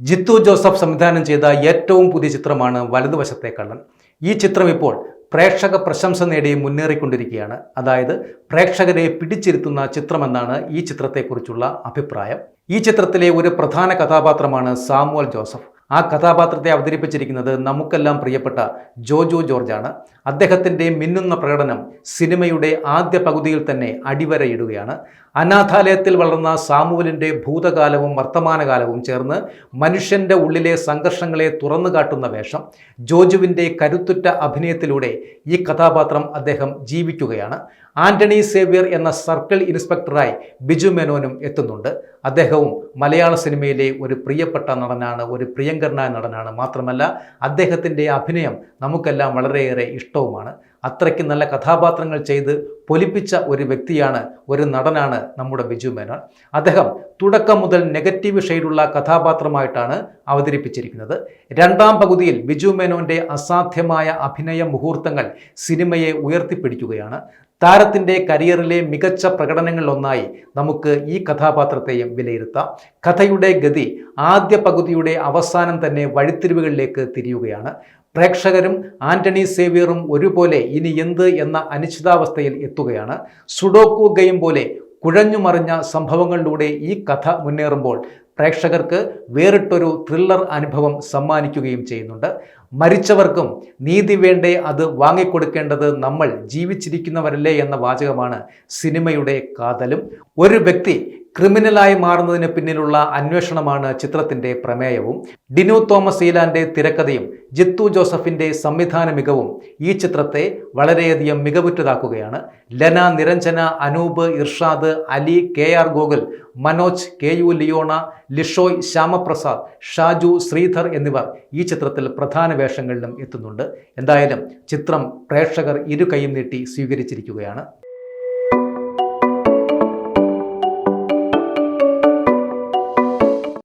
Jithu Joseph സംവിധാനം ചെയ്ത ഏറ്റവും പുതിയ ചിത്രമാണ് വലതുവശത്തെ കള്ളൻ. ഈ ചിത്രം ഇപ്പോൾ പ്രേക്ഷക പ്രശംസ നേടി മുന്നേറിക്കൊണ്ടിരിക്കുകയാണ്. അതായത് പ്രേക്ഷകരെ പിടിച്ചിരുത്തുന്ന ചിത്രമെന്നാണ് ഈ ചിത്രത്തെക്കുറിച്ചുള്ള അഭിപ്രായം. ഈ ചിത്രത്തിലെ ഒരു പ്രധാന കഥാപാത്രമാണ് സാമുവൽ ജോസഫ്. ആ കഥാപാത്രത്തെ അവതരിപ്പിച്ചിരിക്കുന്നത് നമുക്കെല്ലാം പ്രിയപ്പെട്ട ജോജോ ജോർജാണ്. അദ്ദേഹത്തിന്റെ മിന്നുന്ന പ്രകടനം സിനിമയുടെ ആദ്യ പകുതിയിൽ തന്നെ അടിവരയിടുകയാണ്. അനാഥാലയത്തിൽ വളർന്ന സാമുവലിന്റെ ഭൂതകാലവും വർത്തമാനകാലവും ചേർന്ന് മനുഷ്യന്റെ ഉള്ളിലെ സംഘർഷങ്ങളെ തുറന്നു കാട്ടുന്ന വേഷം ജോജുവിന്റെ കരുത്തുറ്റ അഭിനയത്തിലൂടെ ഈ കഥാപാത്രം അദ്ദേഹം ജീവിക്കുകയാണ്. ആന്റണി സേവ്യർ എന്ന സർക്കിൾ ഇൻസ്പെക്ടറായി ബിജു മേനോനും എത്തുന്നുണ്ട്. അദ്ദേഹവും മലയാള സിനിമയിലെ ഒരു പ്രിയപ്പെട്ട നടനാണ് ഒരു പ്രിയങ്കരനായ നടനാണ് മാത്രമല്ല അദ്ദേഹത്തിന്റെ അഭിനയം നമുക്കെല്ലാം വളരെയേറെ ഇഷ്ടവുമാണ്. അത്രയ്ക്ക് നല്ല കഥാപാത്രങ്ങൾ ചെയ്ത് പൊലിപ്പിച്ച ഒരു വ്യക്തിയാണ് ഒരു നടനാണ് നമ്മുടെ ബിജു മേനോൻ. അദ്ദേഹം തുടക്കം മുതൽ നെഗറ്റീവ് ഷെയ്ഡുള്ള കഥാപാത്രമായിട്ടാണ് അവതരിപ്പിച്ചിരിക്കുന്നത്. രണ്ടാം പകുതിയിൽ ബിജു മേനോന്റെ അസാധ്യമായ അഭിനയ മുഹൂർത്തങ്ങൾ സിനിമയെ ഉയർത്തിപ്പിടിക്കുകയാണ്. താരത്തിന്റെ കരിയറിലെ മികച്ച പ്രകടനങ്ങളിലൊന്നായി നമുക്ക് ഈ കഥാപാത്രത്തെയും വിലയിരുത്താം. കഥയുടെ ഗതി ആദ്യ പകുതിയുടെ അവസാനം തന്നെ വഴിത്തിരിവുകളിലേക്ക് തിരിയുകയാണ്. പ്രേക്ഷകരും ആന്റണി സേവിയറും ഒരുപോലെ ഇനി എന്ത് എന്ന അനിശ്ചിതാവസ്ഥയിൽ എത്തുകയാണ്. സുഡോക്കു ഗെയിം പോലെ കുഴഞ്ഞുമറിഞ്ഞ സംഭവങ്ങളിലൂടെ ഈ കഥ മുന്നേറുമ്പോൾ പ്രേക്ഷകർക്ക് വേറിട്ടൊരു ത്രില്ലർ അനുഭവം സമ്മാനിക്കുകയും ചെയ്യുന്നുണ്ട്. മരിച്ചവർക്കും നീതി വേണ്ടേ അത് വാങ്ങിക്കൊടുക്കേണ്ടത് നമ്മൾ ജീവിച്ചിരിക്കുന്നവരല്ലേ എന്ന വാചകമാണ് സിനിമയുടെ കാതലും. ഒരു വ്യക്തി ക്രിമിനലായി മാറുന്നതിന് പിന്നിലുള്ള അന്വേഷണമാണ് ചിത്രത്തിന്റെ പ്രമേയവും. ഡിനു തോമസ് ഈലാന്റെ തിരക്കഥയും ജിത്തു ജോസഫിന്റെ സംവിധാന മികവും ഈ ചിത്രത്തെ വളരെയധികം മികവുറ്റതാക്കുകയാണ്. Lena Niranjana Anoop Irshad Ali K R Gokul Manoj K U Leona Lishoy Shyamaprasad Shaju Sreedhar എന്നിവർ ഈ ചിത്രത്തിൽ പ്രധാന വേഷങ്ങളിലും എത്തുന്നുണ്ട്. എന്തായാലും ചിത്രം പ്രേക്ഷകർ ഇരു കൈയും നീട്ടി സ്വീകരിച്ചിരിക്കുകയാണ്.